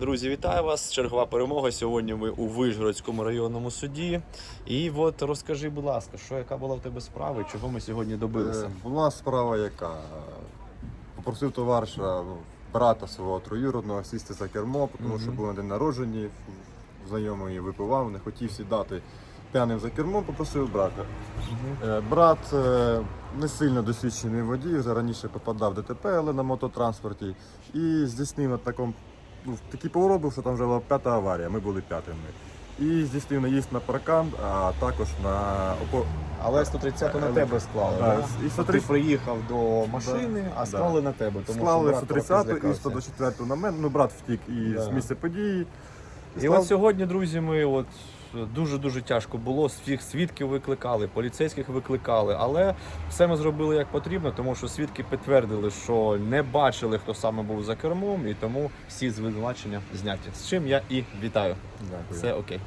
Друзі, вітаю вас! Чергова перемога. Сьогодні ми у Вишгородському районному суді. І от розкажи, будь ласка, що яка була в тебе справа і чого ми сьогодні добилися? Е, Була справа яка. Попросив товариша, ну, брата свого троюродного сісти за кермо, тому що Мгм. був на день народження, знайомий випивав, не хотів сідати п'яним за кермо, попросив брата. Е, Брат е, не сильно досвідчений водій, вже раніше попадав в ДТП, але на мототранспорті. І здійснив на такому, ну, такий поворот був, що там вже була п'ята аварія, ми були п'ятими. І здійснив наїзд на паркан, а також на опо... Але 130 на тебе склали. Да, да? і Ти приїхав до машини, Да, а да. склали на тебе. Тому Склали що брат 130 і злякався. 124 на мене. Ну, брат втік із Да. місця події. І Склав- от сьогодні, друзі, ми от дуже дуже тяжко було. Всіх свідків викликали, поліцейських викликали, але все ми зробили як потрібно, тому що свідки підтвердили, що не бачили, хто саме був за кермом, і тому всі звинувачення зняті. З чим я і вітаю. Дякую. Все окей.